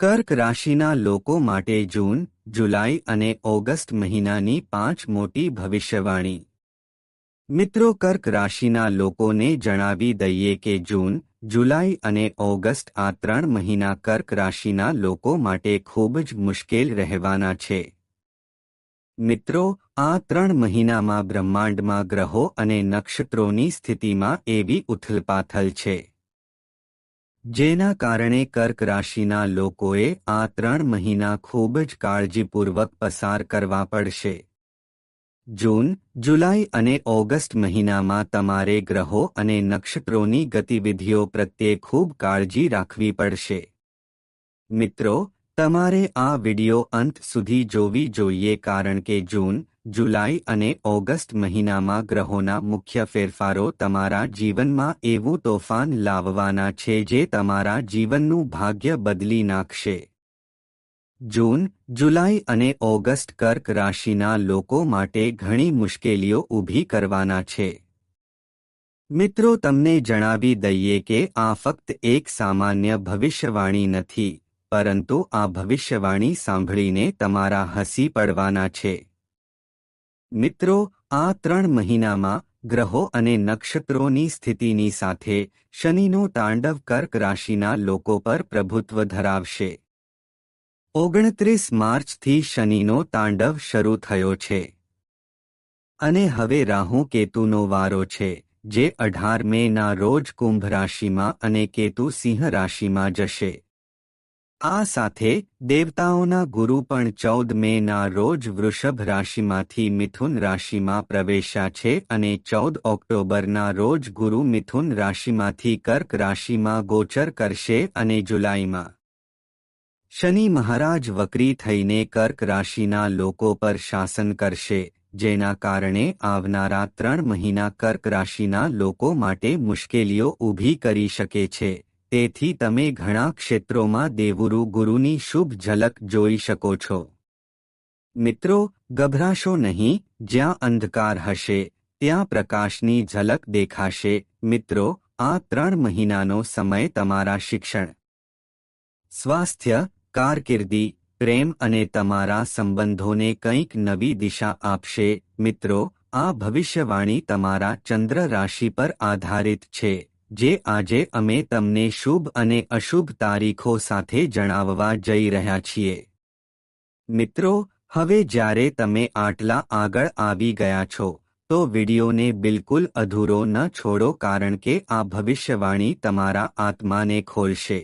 કર્ક રાશિના લોકો માટે જૂન, જુલાઈ અને ઓગસ્ટ મહિનાની પાંચ મોટી ભવિષ્યવાણી. મિત્રો, કર્ક રાશિના લોકોને જણાવી દઈએ કે જૂન, જુલાઈ અને ઓગસ્ટ આ ત્રણ મહિના કર્ક રાશિના લોકો માટે ખૂબ જ મુશ્કેલ રહેવાના છે. મિત્રો, આ ત્રણ મહિનામાં બ્રહ્માંડમાં ગ્રહો અને નક્ષત્રોની સ્થિતિમાં એવી ઉથલપાથલ છે. જેના કારણે કર્ક રાશિના લોકોએ આ ત્રણ મહિના ખૂબ જ કાળજીપૂર્વક પસાર કરવા પડશે. જૂન, જુલાઈ અને ઓગસ્ટ મહિનામાં તમારે ગ્રહો અને નક્ષત્રોની ગતિવિધિઓ પ્રત્યે ખૂબ કાળજી રાખવી પડશે. મિત્રો, તમારે આ વિડિયો અંત સુધી જોવી જોઈએ કારણ કે જૂન જુલાઈ અને ઓગસ્ટ મહિનામાં ગ્રહોના મુખ્ય ફેરફારો તમારા જીવનમાં એવું તોફાન લાવવાના છે જે તમારા જીવનનું ભાગ્ય બદલી નાખશે. જૂન, જુલાઈ અને ઓગસ્ટ કર્ક રાશિના લોકો માટે ઘણી મુશ્કેલીઓ ઊભી કરવાના છે. મિત્રો, તમને જણાવી દઈએ કે આ ફક્ત એક સામાન્ય ભવિષ્યવાણી નથી, પરંતુ આ ભવિષ્યવાણી સાંભળીને તમારા હસી પડવાના છે. મિત્રો, આ ત્રણ મહિનામાં ગ્રહો અને નક્ષત્રોની સ્થિતિની સાથે શનિનો તાંડવ કર્ક રાશિના લોકો પર પ્રભુત્વ ધરાવશે. ઓગણત્રીસ માર્ચથી શનિનો તાંડવ શરૂ થયો છે. અને હવે રાહુ કેતુનો વારો છે, જે અઢાર મેના રોજ કુંભ રાશિમાં અને કેતુ સિંહ રાશિમાં જશે. આ સાથે દેવતાઓના ગુરુ પણ ચૌદ મેના રોજ વૃષભ રાશિમાંથી મિથુન રાશિમાં પ્રવેશ્યા છે અને ચૌદ ઓક્ટોબરના રોજ ગુરુ મિથુન રાશિમાંથી કર્ક રાશિમાં ગોચર કરશે અને જુલાઈમાં. શનિ મહારાજ વક્રી થઈને કર્ક રાશિના લોકો પર શાસન કરશે, જેના કારણે આવનારા ત્રણ મહિના કર્ક રાશિના લોકો માટે મુશ્કેલીઓ ઊભી કરી શકે છે. તેથી તમે ઘણા ક્ષેત્રોમાં દેવુરુ ગુરુની શુભ ઝલક જોઈ શકો છો. મિત્રો, ગભરાશો નહીં, જ્યાં અંધકાર હશે, ત્યાં પ્રકાશની ઝલક દેખાશે. મિત્રો, આ ત્રણ મહિનાનો સમય તમારા શિક્ષણ, સ્વાસ્થ્ય, કારકિર્દી, પ્રેમ અને તમારા સંબંધોને કંઈક નવી દિશા આપશે. મિત્રો, આ ભવિષ્યવાણી તમારા ચંદ્ર રાશિ પર આધારિત છે. જે આજે અમે તમને શુભ અને અશુભ તારીખો સાથે જણાવવા જઈ રહ્યા છીએ. મિત્રો, હવે જ્યારે તમે આટલા આગળ આવી ગયા છો, તો વિડીયોને બિલકુલ અધૂરો ન છોડો કારણ કે આ ભવિષ્યવાણી તમારા આત્માને ખોલશે.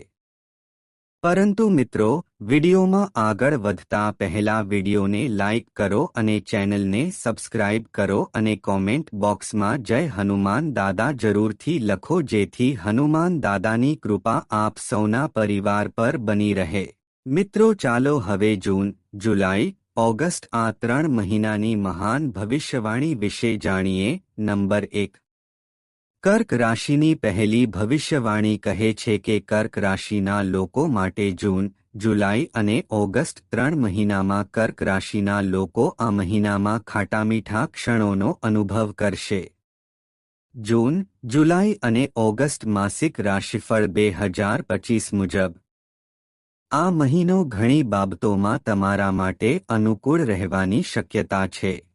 પરંતુ મિત્રો, વિડિયોમાં આગળ વધતા પહેલા વિડીયોને લાઇક કરો અને ચેનલને સબસ્ક્રાઇબ કરો અને કોમેન્ટ બોક્સમાં જય હનુમાન દાદા જરૂરથી લખો જેથી હનુમાન દાદાની કૃપા આપ સૌના પરિવાર પર બની રહે. મિત્રો, ચાલો હવે જૂન, જુલાઈ, ઓગસ્ટ આ ત્રણ મહિનાની મહાન ભવિષ્યવાણી વિશે જાણીએ. નંબર એક કર્ક રાશિની પહેલી ભવિષ્યવાણી કહે છે કે કર્ક રાશિના લોકો માટે જૂન, જુલાઈ અને ઓગસ્ટ ત્રણ મહિનામાં કર્ક રાશિના લોકો આ મહિનામાં ખાટામીઠા ક્ષણોનો અનુભવ કરશે. જૂન, જુલાઈ અને ઓગસ્ટ માસિક રાશિફળ બે હજાર પચીસ મુજબ. આ મહિનો ઘણી બાબતોમાં તમારા માટે અનુકૂળ રહેવાની શક્યતા છે.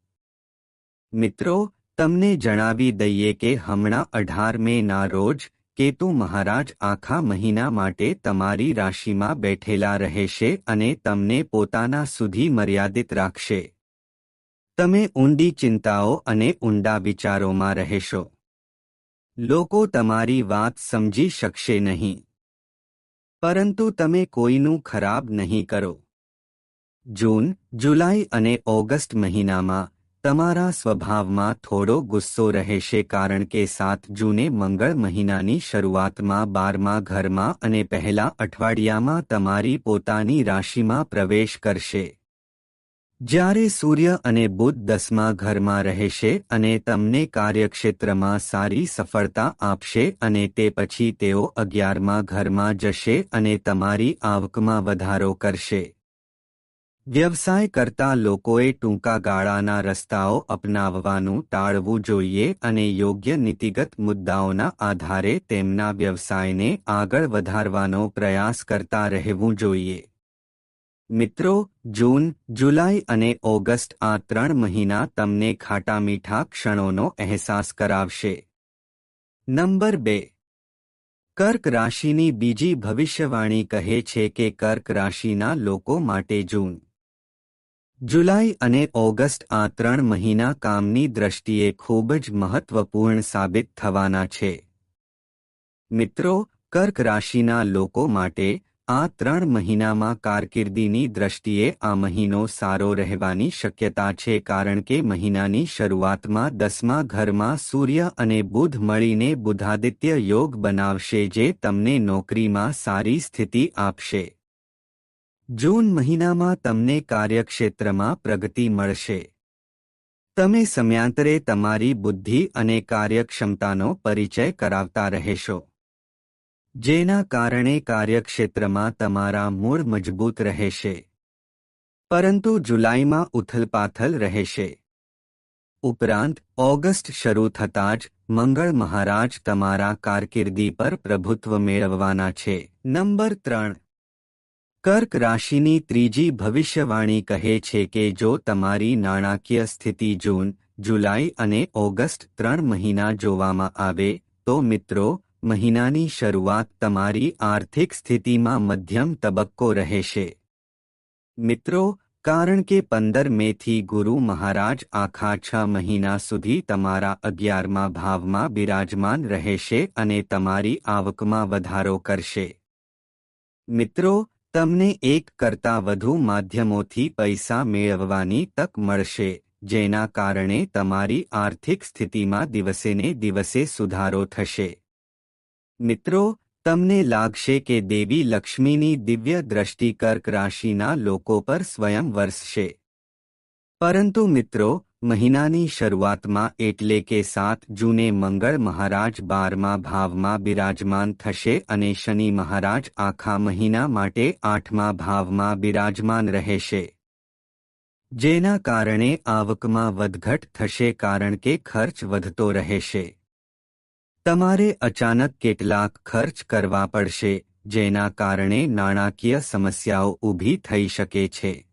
મિત્રો તમને જણાવી દઈએ કે હમણાં અઢાર મેના રોજ કેતુ મહારાજ આખા મહિના માટે તમારી રાશિમાં બેઠેલા રહેશે અને તમને પોતાના સુધી મર્યાદિત રાખશે. તમે ઊંડી ચિંતાઓ અને ઊંડા વિચારોમાં રહેશો. લોકો તમારી વાત સમજી શકશે નહીં. પરંતુ તમે કોઈનું ખરાબ નહીં કરો. જૂન, જુલાઈ અને ઓગસ્ટ મહિનામાં તમારા સ્વભાવમાં થોડો ગુસ્સો રહેશે કારણ કે સાત જૂને મંગળ મહિનાની શરૂઆતમાં બારમા ઘરમાં અને પહેલા અઠવાડિયામાં તમારી પોતાની રાશિમાં પ્રવેશ કરશે. જ્યારે સૂર્ય અને બુધ દસમા ઘરમાં રહેશે અને તમને કાર્યક્ષેત્રમાં સારી સફળતા આપશે અને તે પછી તેઓ અગિયારમા ઘરમાં જશે અને તમારી આવકમાં વધારો કરશે. વ્યવસાય કરતા લોકોએ ટૂંકા ગાળાના રસ્તાઓ અપનાવવાનું ટાળવું જોઈએ અને યોગ્ય નીતિગત મુદ્દાઓના આધારે તેમના વ્યવસાયને આગળ વધારવાનો પ્રયાસ કરતા રહેવું જોઈએ. મિત્રો, જૂન, જુલાઈ અને ઓગસ્ટ આ ત્રણ મહિના તમને ખાટા મીઠા ક્ષણોનો અહેસાસ કરાવશે. નંબર બે. કર્ક રાશિની બીજી ભવિષ્યવાણી કહે છે કે કર્ક રાશિના લોકો માટે જૂન જુલાઈ અને ઓગસ્ટ આ ત્રણ મહિના કામની દ્રષ્ટિએ ખૂબ જ મહત્વપૂર્ણ સાબિત થવાના છે. મિત્રો, કર્ક રાશિના લોકો માટે આ ત્રણ મહિનામાં કારકિર્દીની દ્રષ્ટિએ આ મહિનો સારો રહેવાની શક્યતા છે કારણ કે મહિનાની શરૂઆતમાં દસમા ઘરમાં સૂર્ય અને બુધ મળીને બુધાદિત્ય યોગ બનાવશે જે તમને નોકરીમાં સારી સ્થિતિ આપશે. જૂન મહિનામાં તમને કાર્યક્ષેત્રમાં પ્રગતિ મળશે. તમે સમયાંતરે તમારી બુદ્ધિ અને કાર્યક્ષમતાનો પરિચય કરાવતા રહેશો. જેના કારણે કાર્યક્ષેત્રમાં તમારા મૂળ મજબૂત રહેશે. પરંતુ જુલાઈમાં ઉથલપાથલ રહેશે. ઉપરાંત, ઓગસ્ટ શરૂ થતાં જ મંગળ મહારાજ તમારા કારકિર્દી પર પ્રભુત્વ મેળવવાના છે. નંબર ત્રણ. કર્ક રાશિની ત્રીજી ભવિષ્યવાણી કહે છે કે જો તમારી નાણાકીય સ્થિતિ જૂન, જુલાઈ અને ઓગસ્ટ ત્રણ મહિના જોવામાં આવે, તો મિત્રો, મહિનાની શરૂઆત તમારી આર્થિક સ્થિતિમાં મધ્યમ તબક્કો રહેશે. મિત્રો, કારણ કે પંદર મેથી ગુરુ મહારાજ આખા છ મહિના સુધી તમારા અગિયારમા ભાવમાં બિરાજમાન રહેશે અને તમારી આવકમાં વધારો કરશે. મિત્રો તમને એક કરતાં વધુ માધ્યમોથી પૈસા મેળવવાની તક મળશે, જેના કારણે તમારી આર્થિક સ્થિતિમાં દિવસેને દિવસે સુધારો થશે. મિત્રો, તમને લાગશે કે દેવી લક્ષ્મીની દિવ્ય દ્રષ્ટિ કર્ક રાશિના લોકો પર સ્વયં વરસશે. પરંતુ મિત્રો મહિનાની શરૂઆતમાં એટલે કે સાત જૂને મંગળ મહારાજ બારમા ભાવમાં બિરાજમાન થશે અને શનિ મહારાજ આખા મહિના માટે આઠમા ભાવમાં બિરાજમાન રહેશે. જેના કારણે આવકમાં વધઘટ થશે કારણ કે ખર્ચ વધતો રહેશે. તમારે અચાનક કેટલાક ખર્ચ કરવા પડશે, જેના કારણે નાણાકીય સમસ્યાઓ ઊભી થઈ શકે છે.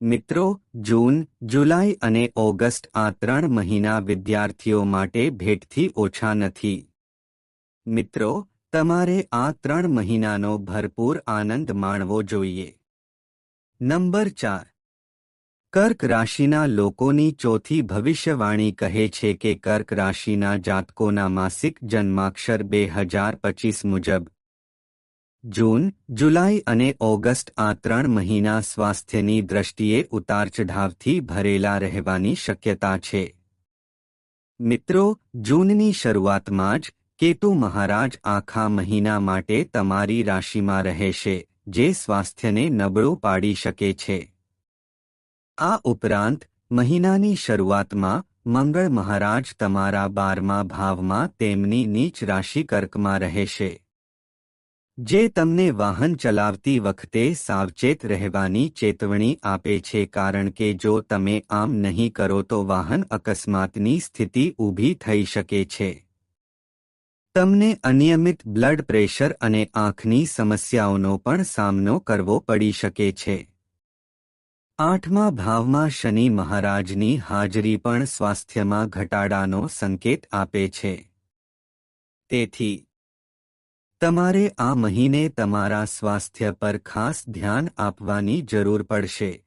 મિત્રો, જૂન, જુલાઈ અને ઓગસ્ટ આ ત્રણ મહિના વિદ્યાર્થીઓ માટે ભેટથી ઓછા નથી. મિત્રો, તમારે આ ત્રણ મહિનાનો ભરપૂર આનંદ માણવો જોઈએ. નંબર ચાર. કર્ક રાશિના લોકોની ચોથી ભવિષ્યવાણી કહે છે કે કર્ક રાશિના જાતકોના માસિક જન્માક્ષર બે હજાર પચીસ મુજબ જૂન, જુલાઈ અને ઓગસ્ટ આ ત્રણ મહિના સ્વાસ્થ્યની દ્રષ્ટિએ ઉતાર ચઢાવથી ભરેલા રહેવાની શક્યતા છે. મિત્રો, જૂનની શરૂઆતમાં જ કેતુ મહારાજ આખા મહિના માટે તમારી રાશિમાં રહેશે, જે સ્વાસ્થ્યને નબળું પાડી શકે છે. આ ઉપરાંત, મહિનાની શરૂઆતમાં મંગળ મહારાજ તમારા બારમા ભાવમાં તેમની નીચ રાશિ કર્કમાં રહેશે. જે તમને વાહન ચલાવતી વખતે સાવચેત રહેવાની ચેતવણી આપે છે કારણ કે જો તમે આમ નહીં કરો તો વાહન અકસ્માતની સ્થિતિ ઊભી થઈ શકે છે. તમને અનિયમિત બ્લડ પ્રેશર અને આંખની સમસ્યાઓનો પણ સામનો કરવો પડી શકે છે. આઠમા ભાવમાં શનિ મહારાજની હાજરી પણ સ્વાસ્થ્યમાં ઘટાડાનો સંકેત આપે છે. તેથી તમારે આ મહિને તમારા સ્વાસ્થ્ય પર ખાસ ધ્યાન આપવાની જરૂર પડશે.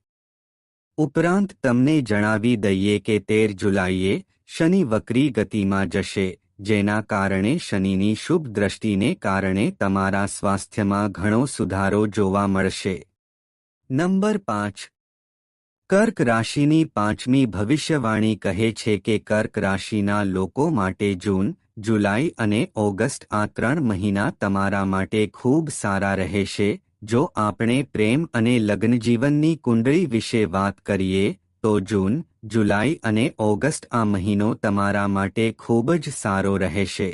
ઉપરાંત તમને જણાવી દઈએ કે તેર જુલાઈએ શનિ વક્રી ગતિમાં જશે, જેના કારણે શનિની શુભ દ્રષ્ટિને કારણે તમારા સ્વાસ્થ્યમાં ઘણો સુધારો જોવા મળશે. નંબર પાંચ. કર્ક રાશિની પાંચમી ભવિષ્યવાણી કહે છે કે કર્ક રાશિના લોકો માટે જૂન જુલાઈ અને ઓગસ્ટ આ ત્રણ મહિના તમારા માટે ખૂબ સારા રહેશે. જો આપણે પ્રેમ અને લગ્નજીવનની કુંડળી વિશે વાત કરીએ, તો જૂન, જુલાઈ અને ઓગસ્ટ આ મહિનો તમારા માટે ખૂબ જ સારો રહેશે.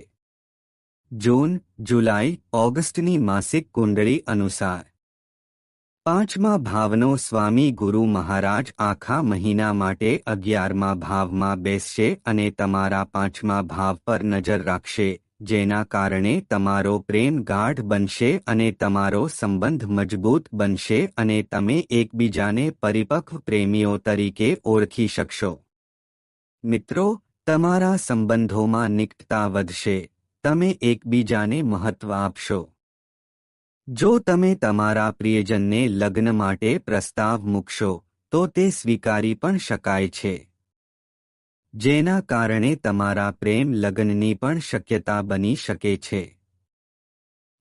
જૂન, જુલાઈ, ઓગસ્ટની માસિક કુંડળી અનુસાર પાંચમા ભાવનો સ્વામી ગુરુ મહારાજ આખા મહિના માટે અગિયારમા ભાવમાં બેસશે અને તમારા પાંચમા ભાવ પર નજર રાખશે, જેના કારણે તમારો પ્રેમ ગાઢ બનશે અને તમારો સંબંધ મજબૂત બનશે અને તમે એકબીજાને પરિપક્વ પ્રેમીઓ તરીકે ઓળખી શકશો. મિત્રો, તમારા સંબંધોમાં નિકટતા વધશે, તમે એકબીજાને મહત્વ આપશો. જો તમે તમારા પ્રિયજનને લગ્ન માટે પ્રસ્તાવ મૂકશો, તો તે સ્વીકારી પણ શકાય છે. જેના કારણે તમારા પ્રેમ લગ્નની પણ શક્યતા બની શકે છે.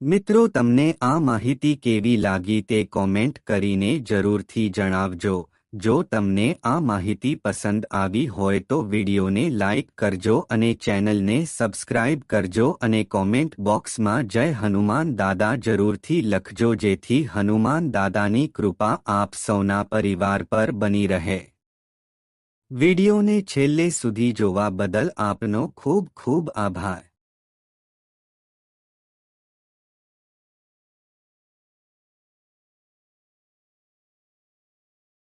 મિત્રો, તમને આ માહિતી કેવી લાગી તે કોમેન્ટ કરીને જરૂરથી જણાવજો. જો તમને આ માહિતી પસંદ આવી હોય તો વિડીયોને લાઇક કરજો અને ચેનલને સબસ્ક્રાઇબ કરજો અને કોમેન્ટ બોક્સમાં જય હનુમાન દાદા જરૂરથી લખજો જેથી હનુમાન દાદાની કૃપા આપ સૌના પરિવાર પર બની રહે. વિડીયોને છેલ્લે સુધી જોવા બદલ આપનો ખૂબ ખૂબ આભાર.